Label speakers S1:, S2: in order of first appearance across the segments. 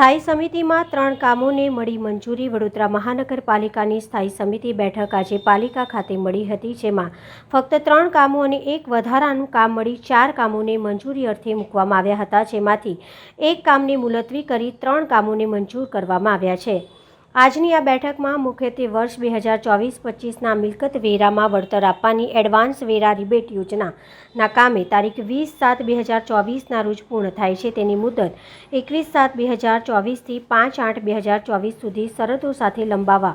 S1: સ્થાયી સમિતિમાં ત્રણ કામોને મળી મંજૂરી. વડોદરા મહાનગરપાલિકાની સ્થાયી સમિતિ બેઠક આજે પાલિકા ખાતે મળી હતી, જેમાં ફક્ત ત્રણ કામો અને એક વધારાનું કામ મળી ચાર કામોને મંજૂરી અર્થે મૂકવામાં આવ્યા હતા, જેમાંથી એક કામને મુલતવી કરી ત્રણ કામોને મંજૂર કરવામાં આવ્યા છે. આજની આ બેઠકમાં મુખ્યત્વે વર્ષ બે હજાર ચોવીસ પચીસના મિલકત વેરામાં વળતર આપવાની એડવાન્સ વેરા રિબેટ યોજનાના કામે તારીખ વીસ સાત બે હજાર ચોવીસના રોજ પૂર્ણ થાય છે. તેની મુદત એકવીસ સાત બે હજાર ચોવીસથી પાંચ આઠ બે હજાર ચોવીસ સુધી શરતો સાથે લંબાવવા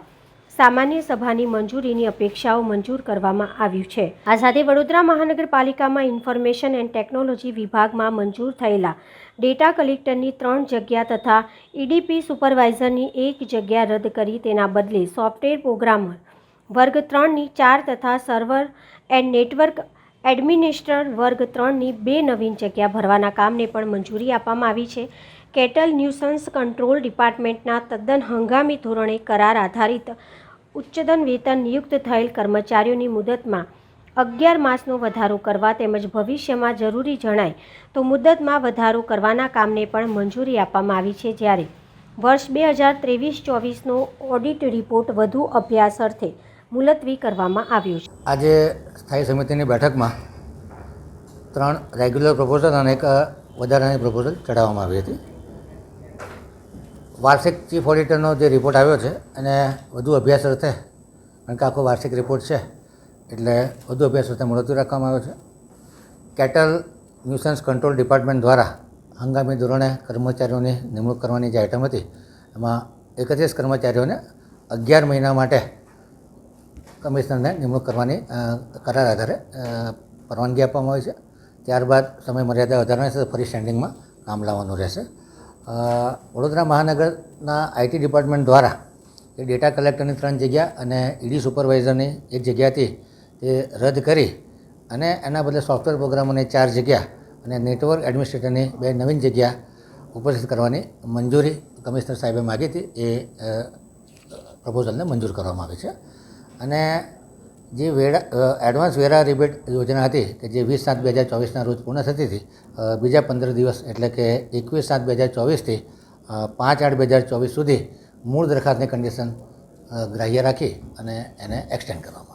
S1: સામાન્ય સભાની મંજૂરીની અપેક્ષાઓ મંજૂર કરવામાં આવ્યું છે. આ સાથે વડોદરા મહાનગરપાલિકામાં ઇન્ફોર્મેશન એન્ડ ટેકનોલોજી વિભાગમાં મંજૂર થયેલા ડેટા કલેક્ટરની ત્રણ જગ્યા તથા ઈડીપી સુપરવાઇઝરની એક જગ્યા રદ કરી તેના બદલે સોફ્ટવેર પ્રોગ્રામર વર્ગ ત્રણની ચાર તથા સર્વર એન્ડ નેટવર્ક એડમિનિસ્ટ્રેટર વર્ગ ત્રણની બે નવીન જગ્યા ભરવાના કામને પણ મંજૂરી આપવામાં આવી છે. કેટલ ન્યુસન્સ કંટ્રોલ ડિપાર્ટમેન્ટના તદ્દન હંગામી ધોરણે કરાર આધારિત ઉચ્ચતન વેતન નિયુક્ત થયેલ કર્મચારીઓની મુદતમાં અગિયાર માસનો વધારો કરવા તેમજ ભવિષ્યમાં જરૂરી જણાય તો મુદતમાં વધારો કરવાના કામને પણ મંજૂરી આપવામાં આવી છે જ્યારે વર્ષ બે હજાર ત્રેવીસ ચોવીસનો ઓડિટ રિપોર્ટ વધુ અભ્યાસ અર્થે મુલતવી કરવામાં આવ્યો છે.
S2: આજે સ્થાયી સમિતિની બેઠકમાં ત્રણ રેગ્યુલર પ્રપોઝલ અને એક વધારાની પ્રપોઝલ ચડાવવામાં આવી હતી. વાર્ષિક ચીફ ઓડિટરનો જે રિપોર્ટ આવ્યો છે અને વધુ અભ્યાસ અર્થે, કારણ કે આખો વાર્ષિક રિપોર્ટ છે, એટલે વધુ અભ્યાસ અર્થે મુલતવી રાખવામાં આવ્યો છે. કેટલ ન્યુસન્સ કંટ્રોલ ડિપાર્ટમેન્ટ દ્વારા હંગામી ધોરણે કર્મચારીઓની નિમણૂક કરવાની જે આઇટમ હતી, એમાં એકત્રીસ કર્મચારીઓને અગિયાર મહિના માટે કમિશનરને નિમણૂક કરવાની કરાર આધારે પરવાનગી આપવામાં આવી છે. ત્યારબાદ સમય મર્યાદા વધારવાની તો ફરી સ્ટેન્ડિંગમાં કામ લાવવાનું રહેશે. વડોદરા મહાનગરના આઈટી ડિપાર્ટમેન્ટ દ્વારા એ ડેટા કલેક્ટરની ત્રણ જગ્યા અને ઈડી સુપરવાઇઝરની એક જગ્યાથી એ રદ કરી અને એના બદલે સોફ્ટવેર પ્રોગ્રામોની ચાર જગ્યા અને નેટવર્ક એડમિનિસ્ટ્રેટરની બે નવીન જગ્યા ઉપસ્થિત કરવાની મંજૂરી કમિશનર સાહેબે માગી હતી એ પ્રપોઝલને મંજૂર કરવામાં આવી છે. અને જે વેરા એડવાન્સ વેરા રિબેટ યોજના હતી કે જે વીસ સાત બે હજાર ચોવીસના રોજ પૂર્ણ થતી હતી બીજા પંદર દિવસ એટલે કે એકવીસ સાત બે હજાર ચોવીસથી પાંચ આઠ બે હજાર ચોવીસ સુધી મૂળ દરખાસ્તની કન્ડિશન ગ્રાહ્ય રાખી અને એને એક્સટેન્ડ કરવામાં